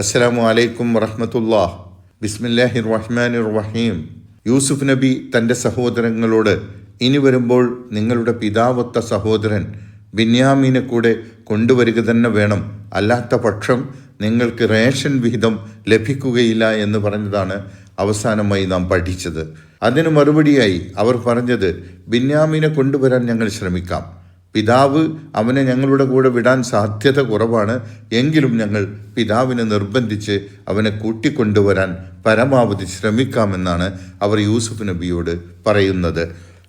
അസ്സലാമു അലൈക്കും വറഹമത്തുല്ലാ ബിസ്മില്ലാഹിർ റഹ്മാൻ റഹീം യൂസുഫ് നബി തന്റെ സഹോദരങ്ങളോട് ഇനി വരുമ്പോൾ നിങ്ങളുടെ പിതാവത്ത സഹോദരൻ ബിന്യാമീനെ കൂടെ കൊണ്ടുവരിക തന്നെ വേണം. അല്ലാത്ത പക്ഷം നിങ്ങൾക്ക് റേഷൻ വിഹിതം ലഭിക്കുകയില്ല എന്ന് പറഞ്ഞതാണ് അവസാനമായി നാം പഠിച്ചത്. അതിന് മറുപടിയായി അവർ പറഞ്ഞത് ബിന്യാമീനെ കൊണ്ടുവരാൻ ഞങ്ങൾ ശ്രമിക്കാം. പിതാവ് അവനെ ഞങ്ങളുടെ കൂടെ വിടാൻ സാധ്യത കുറവാണ്. എങ്കിലും ഞങ്ങൾ പിതാവിനെ നിർബന്ധിച്ച് അവനെ കൂട്ടിക്കൊണ്ടുവരാൻ പരമാവധി ശ്രമിക്കാമെന്നാണ് അവർ യൂസുഫ് നബിയോട് പറയുന്നത്.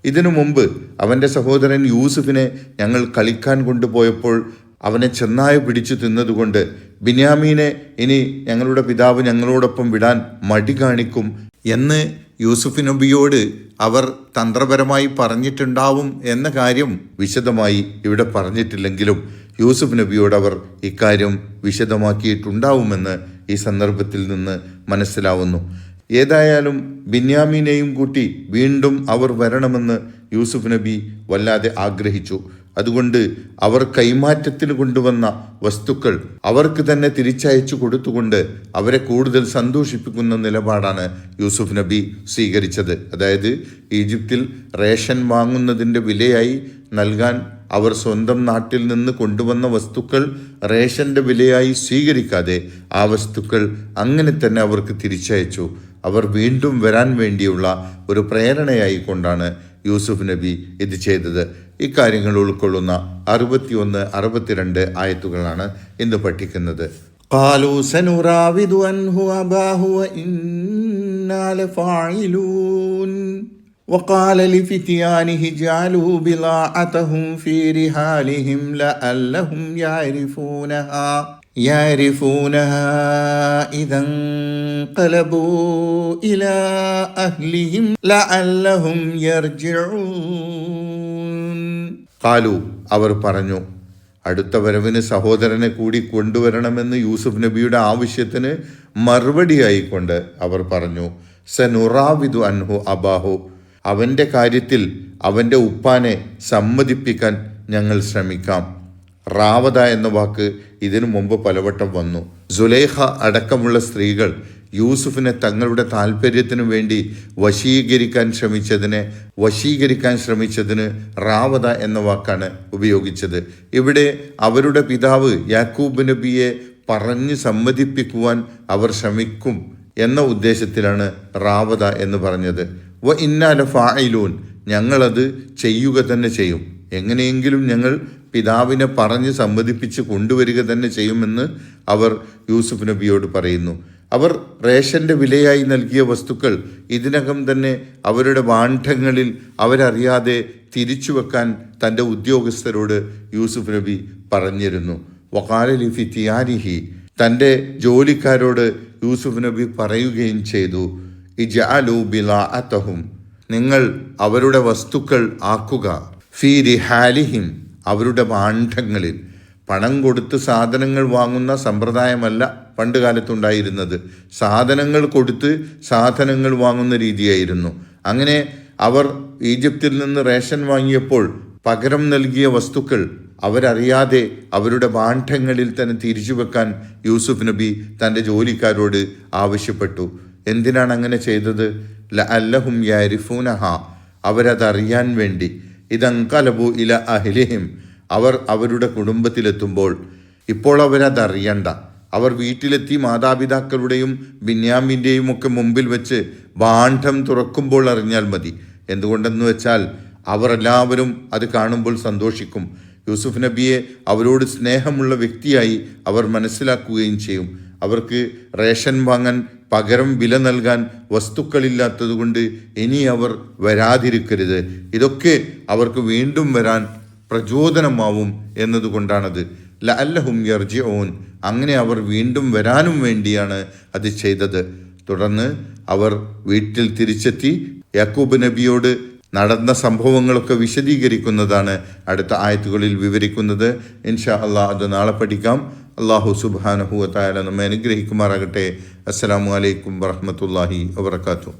ഇതിനു മുമ്പ് അവന്റെ സഹോദരൻ യൂസുഫിനെ ഞങ്ങൾ കളിക്കാൻ കൊണ്ടുപോയപ്പോൾ അവനെ ചെന്നായ പിടിച്ചു തിന്നതുകൊണ്ട് ബിന്യാമീനെ ഇനി ഞങ്ങളുടെ പിതാവ് ഞങ്ങളോടൊപ്പം വിടാൻ മടി കാണിക്കും എന്ന് യൂസുഫ് നബിയോട് അവർ തന്ത്രപരമായി പറഞ്ഞിട്ടുണ്ടാവും എന്ന കാര്യം വിശദമായി ഇവിടെ പറഞ്ഞിട്ടില്ലെങ്കിലും യൂസുഫ് നബിയോട് അവർ ഇക്കാര്യം വിശദമാക്കിയിട്ടുണ്ടാവുമെന്ന് ഈ സന്ദർഭത്തിൽ നിന്ന് മനസ്സിലാവുന്നു. ഏതായാലും ബിന്യാമീനെയും കൂട്ടി വീണ്ടും അവർ വരണമെന്ന് യൂസുഫ് നബി വല്ലാതെ ആഗ്രഹിച്ചു. അതുകൊണ്ട് അവർ കൈമാറ്റത്തിന് കൊണ്ടുവന്ന വസ്തുക്കൾ അവർക്ക് തന്നെ തിരിച്ചയച്ചു കൊടുത്തുകൊണ്ട് അവരെ കൂടുതൽ സന്തോഷിപ്പിക്കുന്ന നിലപാടാണ് യൂസുഫ് നബി സ്വീകരിച്ചത്. അതായത് ഈജിപ്തിൽ റേഷൻ വാങ്ങുന്നതിന്റെ വിലയായി നൽകാൻ അവർ സ്വന്തം നാട്ടിൽ നിന്ന് കൊണ്ടുവന്ന വസ്തുക്കൾ റേഷന്റെ വിലയായി സ്വീകരിക്കാതെ ആ വസ്തുക്കൾ അങ്ങനെ തന്നെ അവർക്ക് തിരിച്ചയച്ചു. അവർ വീണ്ടും വരാൻ വേണ്ടിയുള്ള ഒരു പ്രേരണയായി കൊണ്ടാണ് യൂസുഫ് നബി ഇത് ചെയ്തത് ഇക്കാര്യങ്ങൾ ഉൾക്കൊള്ളുന്ന അറുപത്തിയൊന്ന് അറുപത്തിരണ്ട് ആയത്തുകളാണ് ഇന്ന് പഠിക്കുന്നത് قالوا سنراود عنه أباه وإنا لفاعلون وقال لفتيانه اجعلوا بضاعتهم في رحالهم لعلهم يعرفونها يعرفونها إذا انقلبوا إلى أهلهم لعلهم يرجعون قالوا അവർ പറഞ്ഞു അടുത്ത വരവിന് സഹോദരനെ കൂടി കൊണ്ടുവരണമെന്ന് യൂസുഫ് നബിയുടെ ആവശ്യത്തിന് മറുപടിയായിക്കൊണ്ട് അവർ പറഞ്ഞു സനുറാവിദു അൻഹു അബാഹു അവന്റെ കാര്യത്തിൽ അവന്റെ ഉപ്പാനെ സമ്മതിപ്പിക്കാൻ ഞങ്ങൾ ശ്രമിക്കാം. റാവത എന്ന വാക്ക് ഇതിനു മുമ്പ് പലവട്ടം വന്നു. സുലേഹ അടക്കമുള്ള സ്ത്രീകൾ യൂസുഫിനെ തങ്ങളുടെ താല്പര്യത്തിനു വേണ്ടി വശീകരിക്കാൻ ശ്രമിച്ചതിനെ വശീകരിക്കാൻ ശ്രമിച്ചതിന് റാവത എന്ന വാക്കാണ് ഉപയോഗിച്ചത്. ഇവിടെ അവരുടെ പിതാവ് യാക്കൂബ് നബിയെ പറഞ്ഞു സമ്മതിപ്പിക്കുവാൻ അവർ ശ്രമിക്കും എന്ന ഉദ്ദേശത്തിലാണ് റാവത എന്ന് പറഞ്ഞത്. വ ഇന്നാല ഫായിലൂൻ ഞങ്ങളത് ചെയ്യുക തന്നെ ചെയ്യും. എങ്ങനെയെങ്കിലും ഞങ്ങൾ പിതാവിനെ പറഞ്ഞ് സമ്മതിപ്പിച്ച് കൊണ്ടുവരിക തന്നെ ചെയ്യുമെന്ന് അവർ യൂസുഫ് നബിയോട് പറയുന്നു. അവർ റേഷന്റെ വിലയായി നൽകിയ വസ്തുക്കൾ ഇതിനകം തന്നെ അവരുടെ വാണ്ഡങ്ങളിൽ അവരറിയാതെ തിരിച്ചു വെക്കാൻ തന്റെ ഉദ്യോഗസ്ഥരോട് യൂസുഫ് നബി പറഞ്ഞിരുന്നു. വക്കാലലിഫി തിയാരിഹി തന്റെ ജോലിക്കാരോട് യൂസുഫ് നബി പറയുകയും ചെയ്തു. ഇജാലു ബിലാഅത്തഹും നിങ്ങൾ അവരുടെ വസ്തുക്കൾ ആക്കുക. ഫി റിഹാലിഹിം അവരുടെ മാണ്ഡങ്ങളിൽ പണം കൊടുത്ത് സാധനങ്ങൾ വാങ്ങുന്ന സമ്പ്രദായമല്ല പണ്ട് കാലത്തുണ്ടായിരുന്നത്. സാധനങ്ങൾ കൊടുത്ത് സാധനങ്ങൾ വാങ്ങുന്ന രീതിയായിരുന്നു. അങ്ങനെ അവർ ഈജിപ്തിൽ നിന്ന് റേഷൻ വാങ്ങിയപ്പോൾ പകരം നൽകിയ വസ്തുക്കൾ അവരറിയാതെ അവരുടെ ഭാണ്ഡങ്ങളിൽ തന്നെ തിരിച്ചു വെക്കാൻ യൂസുഫ് നബി തന്റെ ജോലിക്കാരോട് ആവശ്യപ്പെട്ടു. എന്തിനാണ് അങ്ങനെ ചെയ്തത്? ല അല്ലഹും യാരിഫൂനഹ. അവരതറിയാൻ വേണ്ടി. ഇതങ്കലബു ഇല അഹ്ലിഹിം. അവർ അവരുടെ കുടുംബത്തിലെത്തുമ്പോൾ. ഇപ്പോൾ അവരതറിയണ്ട. അവർ വീട്ടിലെത്തി മാതാപിതാക്കളുടെയും ബിന്യാമിന്റെയും ഒക്കെ മുമ്പിൽ വെച്ച് ബാണ്ഠം തുറക്കുമ്പോൾ അറിഞ്ഞാൽ മതി. എന്തുകൊണ്ടെന്ന് വെച്ചാൽ അവരെല്ലാവരും അത് കാണുമ്പോൾ സന്തോഷിക്കും. യൂസുഫ് നബിയെ അവരോട് സ്നേഹമുള്ള വ്യക്തിയായി അവർ മനസ്സിലാക്കുകയും ചെയ്യും. അവർക്ക് റേഷൻ വാങ്ങാൻ പകരം വില നൽകാൻ വസ്തുക്കളില്ലാത്തതുകൊണ്ട് ഇനി അവർ വരാതിരിക്കരുത്. ഇതൊക്കെ അവർക്ക് വീണ്ടും വരാൻ പ്രചോദനമാവും എന്നതുകൊണ്ടാണത്. ല അല്ലഹും ഓൻ അങ്ങനെ അവർ വീണ്ടും വരാനും വേണ്ടിയാണ് അത് ചെയ്തത്. തുടർന്ന് അവർ വീട്ടിൽ തിരിച്ചെത്തി യാക്കൂബ് നബിയോട് നടന്ന സംഭവങ്ങളൊക്കെ വിശദീകരിക്കുന്നതാണ് അടുത്ത ആയത്തുകളിൽ വിവരിക്കുന്നത്. ഇൻഷാ അള്ളാഹ് അത് നാളെ പഠിക്കാം. അള്ളാഹു സുബാനഹുവ തായാല നമ്മെ അനുഗ്രഹിക്കുമാറാകട്ടെ. അസ്സലാമു അലൈക്കും വറഹമത്തല്ലാഹി വാത്തു